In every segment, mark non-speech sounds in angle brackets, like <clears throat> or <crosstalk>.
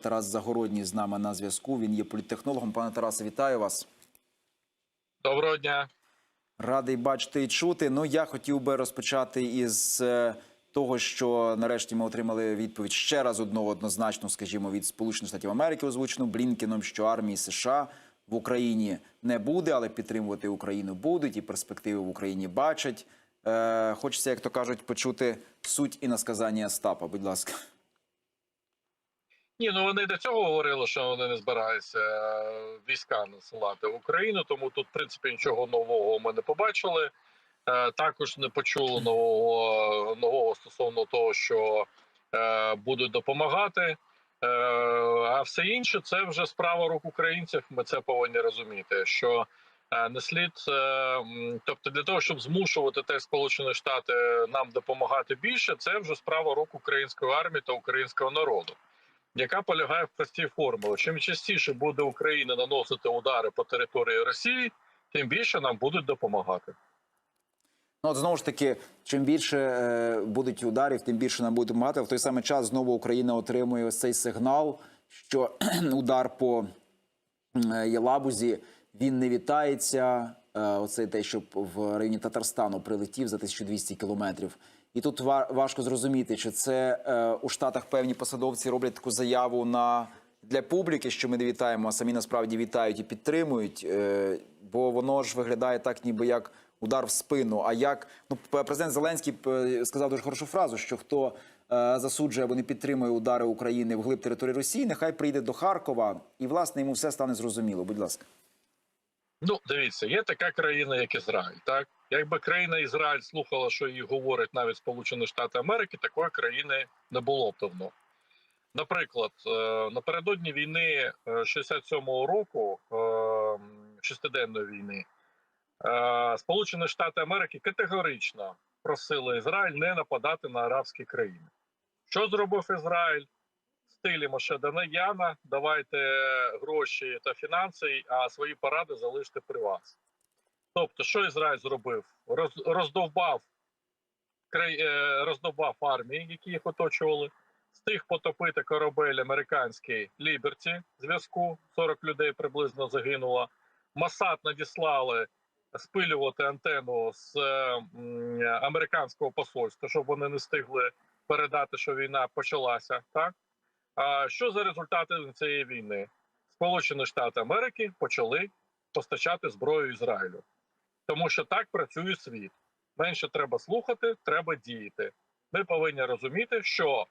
Тарас Загородній з нами на зв'язку. Він є політтехнологом. Пане Тарасе, вітаю вас. Доброго дня. Радий бачити і чути. Ну я хотів би розпочати із е, того, що нарешті ми отримали відповідь ще раз одного однозначно, скажімо, від Сполучених Штатів Америки, озвучену Блінкеном, що армії США в Україні не буде, але підтримувати Україну будуть і перспективи в Україні бачать. Е, хочеться, як то кажуть, почути суть і насказання Остапа. Будь ласка. Ні, ну вони до цього говорили, що вони не збираються е, війська насилати в Україну, тому тут, в принципі, нічого нового ми не побачили. Е, Також не почули нового нового стосовно того, що е, будуть допомагати. А все інше це вже справа рук українців. Ми це повинні розуміти. Що не слід, тобто для того, щоб змушувати те Сполучені Штати нам допомагати більше, це вже справа рук української армії та українського народу яка полягає в простій формулі. Чим частіше буде Україна наносити удари по території Росії, тим більше нам будуть допомагати. Ну, от знову ж таки, чим більше е, будуть ударів, тим більше нам буде допомагати. В той самий час знову Україна отримує ось цей сигнал, що <clears throat> удар по е, Єлабузі він не вітається. Е, оце те, що в районі Татарстану прилетів за 1200 кілометрів. І тут ва- важко зрозуміти, чи це е, у Штатах певні посадовці роблять таку заяву на для публіки, що ми не вітаємо, а самі насправді вітають і підтримують. Е, бо воно ж виглядає так, ніби як удар в спину. А як ну президент Зеленський сказав дуже хорошу фразу, що хто е, засуджує або не підтримує удари України в глиб території Росії, нехай прийде до Харкова, і власне йому все стане зрозуміло. Будь ласка. Ну, дивіться, є така країна, як Ізраїль. Так, якби країна Ізраїль слухала, що їй говорять навіть Сполучені Штати Америки, такої країни не було б давно. Наприклад, е, напередодні війни е, 67-го року, е, шестиденної війни, е, Сполучені Штати Америки категорично просили Ізраїль не нападати на арабські країни. Що зробив Ізраїль? В стилі Моше Данаяна, давайте гроші та фінанси, а свої поради залиште при вас. Тобто, що Ізраїль зробив? Роз, роздовбав, е, роздовбав армії, які їх оточували, встиг потопити корабель американський Ліберті зв'язку. 40 людей приблизно загинуло. Масад надіслали спилювати антенну з е, американського посольства, щоб вони не встигли передати, що війна почалася. Так а що за результати цієї війни? Сполучені Штати Америки почали постачати зброю Ізраїлю, тому що так працює світ. Менше треба слухати, треба діяти. Ми повинні розуміти, що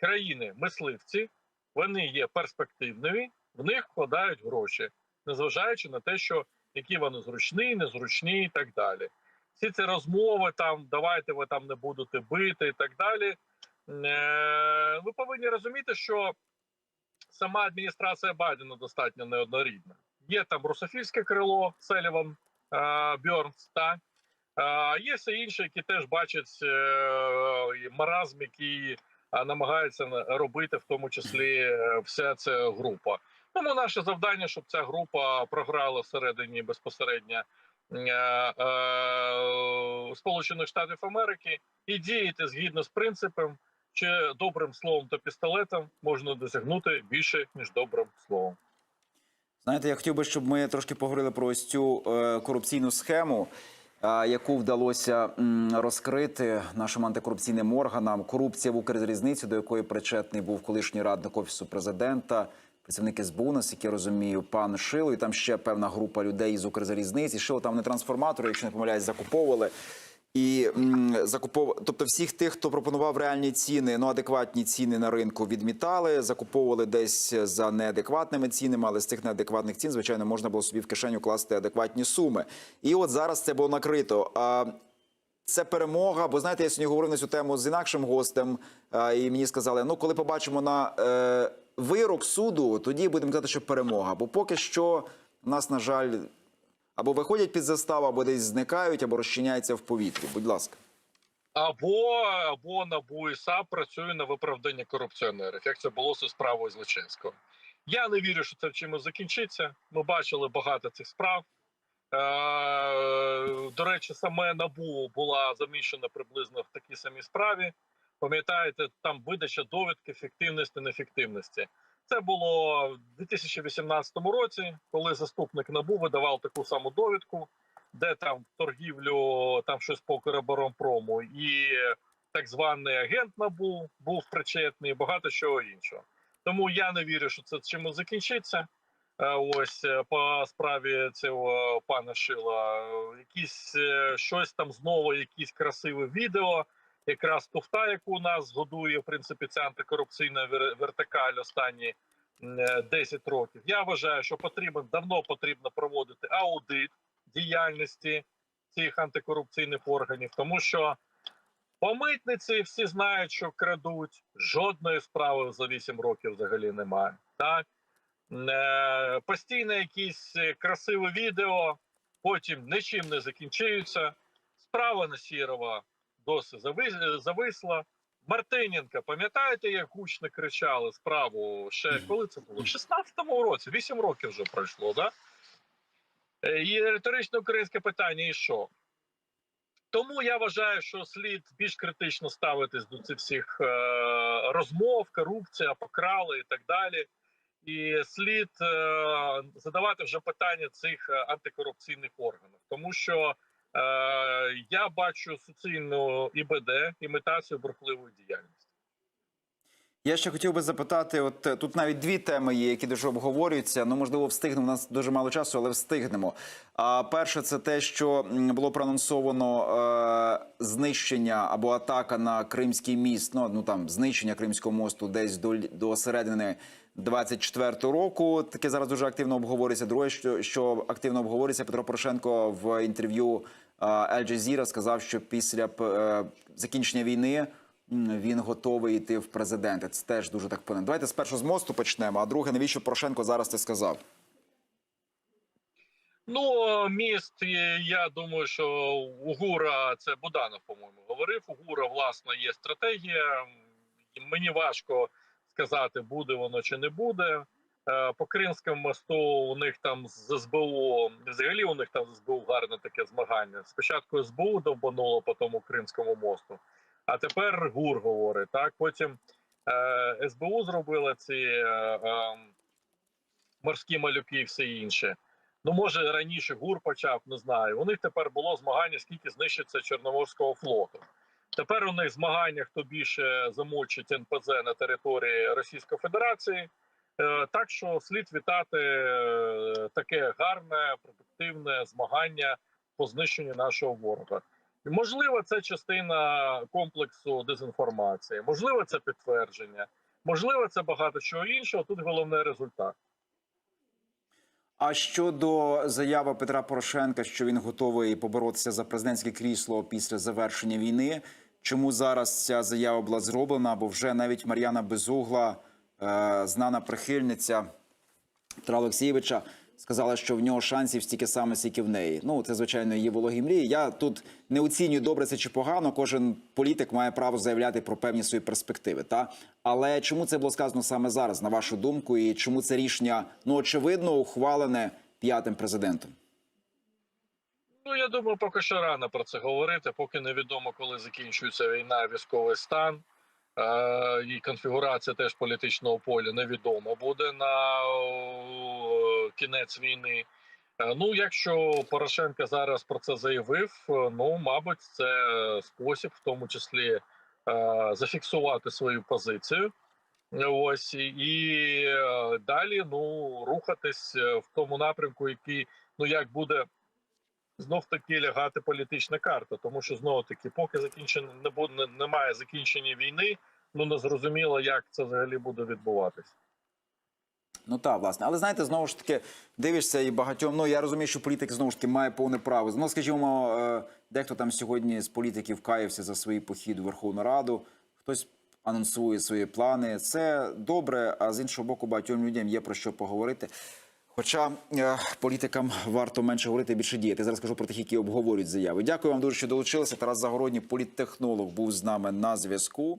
країни-мисливці вони є перспективними, в них вкладають гроші, незважаючи на те, що які вони зручні, незручні і так далі. Всі ці розмови там, давайте ви там не будете бити і так далі. Е, ви повинні розуміти, що сама адміністрація Байдена достатньо неоднорідна. Є там русофільське крило Селіван Бьорнс, так? Є все інші, які теж бачать е, маразм, який е, намагається робити, в тому числі е, вся ця група. Тому наше завдання, щоб ця група програла всередині безпосередньо е, е, Сполучених Штатів Америки і діяти згідно з принципом, чи добрим словом та пістолетом можна досягнути більше ніж добрим словом. Знаєте, я хотів би, щоб ми трошки поговорили про ось цю е, корупційну схему, е, яку вдалося м, розкрити нашим антикорупційним органам. Корупція в Укрзалізниці, до якої причетний був колишній радник офісу президента, працівник СБУ, наскільки я розумію, пан Шило, і там ще певна група людей з Укрзалізниці. Шило там не трансформатори, якщо не помиляюсь, закуповували. І закупов... тобто всіх тих, хто пропонував реальні ціни, ну адекватні ціни на ринку, відмітали, закуповували десь за неадекватними цінами, але з цих неадекватних цін, звичайно, можна було собі в кишеню класти адекватні суми. І от зараз це було накрито. А це перемога. Бо знаєте, я сьогодні говорив на цю тему з інакшим гостем, і мені сказали: ну, коли побачимо на е, вирок суду, тоді будемо казати, що перемога. Бо поки що в нас, на жаль, або виходять під заставу, або десь зникають, або розчиняються в повітрі. Будь ласка. Або або НАБУ і САП працює на виправдання корупціонерів, як це було зі справою Злочинського. Я не вірю, що це чимось закінчиться. Ми бачили багато цих справ. Е, До речі, саме НАБУ була заміщена приблизно в такій самій справі. Пам'ятаєте, там видача довідки фіктивності, неефективності. Це було в 2018 році, коли заступник НАБУ видавав таку саму довідку, де там торгівлю, там щось по Укроборонпрому, і так званий агент НАБУ був причетний, багато чого іншого. Тому я не вірю, що це чимось закінчиться. Е, Ось е, по справі цього пана Шила. Е, Якісь щось там знову, якісь красиве відео. Якраз туфта, яку нас годує, в принципі, ця антикорупційна вертикаль останні м, е, 10 років. Я вважаю, що потрібно давно потрібно проводити аудит діяльності цих антикорупційних органів, тому що по митниці всі знають, що крадуть. Жодної справи за 8 років взагалі немає. Так Е, постійно якісь е, красиві відео, потім нічим не закінчуються. Справа на Сірова досі зави- зависла. Мартиненка, пам'ятаєте, як гучно кричали справу ще коли це було? В 16-му році, 8 років вже пройшло, да? Е, І риторичне українське питання: і що? Тому я вважаю, що слід більш критично ставитись до цих всіх е, розмов, корупція, покрали і так далі. І слід е, задавати вже питання цих е, антикорупційних органів, тому що е, бачу суцільну ІБД, імітацію бурхливої діяльності. Я ще хотів би запитати: от е, тут навіть дві теми є, які дуже обговорюються. Ну, можливо, встигнемо. У нас дуже мало часу, але встигнемо. А перше, це те, що було проанонсовано е, знищення або атака на Кримський міст. Ну, ну там знищення Кримського мосту десь до, до середини 24-го року. Таке зараз дуже активно обговорюється. Друге, що, що активно обговорюється, Петро Порошенко в інтерв'ю е, Jazeera сказав, що після е, закінчення війни. Він готовий йти в президенти. Це теж дуже так повинен. Давайте спершу з мосту почнемо. А друге, навіщо Порошенко зараз це сказав? Ну, міст, я думаю, що у Гура це Буданов, по-моєму, говорив. У Гура, власне, є стратегія. Мені важко сказати, буде воно чи не буде. Е, По Кримському мосту у них там з СБУ, взагалі у них там з СБУ гарне таке змагання. Спочатку СБУ довбануло по тому Кримському мосту, а тепер ГУР говорить. Так, потім е, СБУ зробила ці е, е, морські малюки і все інше. Ну, може, раніше ГУР почав, не знаю. У них тепер було змагання, скільки знищиться Чорноморського флоту. Тепер у них змагання, хто більше замочить НПЗ на території Російської Федерації. Е, Так що слід вітати е, таке гарне, продуктивне змагання по знищенню нашого ворога. Можливо, це частина комплексу дезінформації, можливо, це підтвердження, можливо, це багато чого іншого. Тут головне результат. А щодо заяви Петра Порошенка, що він готовий поборотися за президентське крісло після завершення війни, чому зараз ця заява була зроблена? Бо вже навіть Мар'яна Безугла, знана прихильниця Петра Олексійовича, сказала, що в нього шансів стільки саме, скільки в неї. Ну це звичайно її вологі мрії. Я тут не оцінюю добре це чи погано. Кожен політик має право заявляти про певні свої перспективи. Та але чому це було сказано саме зараз, на вашу думку, і чому це рішення ну очевидно ухвалене п'ятим президентом? Ну, я думаю, поки що рано про це говорити, поки невідомо, коли закінчується війна, військовий стан. Е, і конфігурація теж політичного поля невідомо буде на кінець війни. Е, ну, якщо Порошенко зараз про це заявив, е, ну, мабуть, це спосіб, в тому числі, е, зафіксувати свою позицію. Ось і е, далі ну рухатись е, в тому напрямку, який ну як буде знов таки лягати політична карта, тому що знову таки, поки закінчено не буде немає закінчення війни, ну не зрозуміло, як це взагалі буде відбуватись. Ну так, власне, але знаєте, знову ж таки дивишся і багатьом. Ну я розумію, що політик знову ж таки має повне право. Ну, скажімо, е, дехто там сьогодні з політиків каявся за свій похід у Верховну Раду, хтось анонсує свої плани. Це добре, а з іншого боку, багатьом людям є про що поговорити. Хоча е, політикам варто менше говорити, більше діяти. Зараз кажу про тих, які обговорюють заяви. Дякую вам дуже, що долучилися. Тарас Загородній, політтехнолог, був з нами на зв'язку.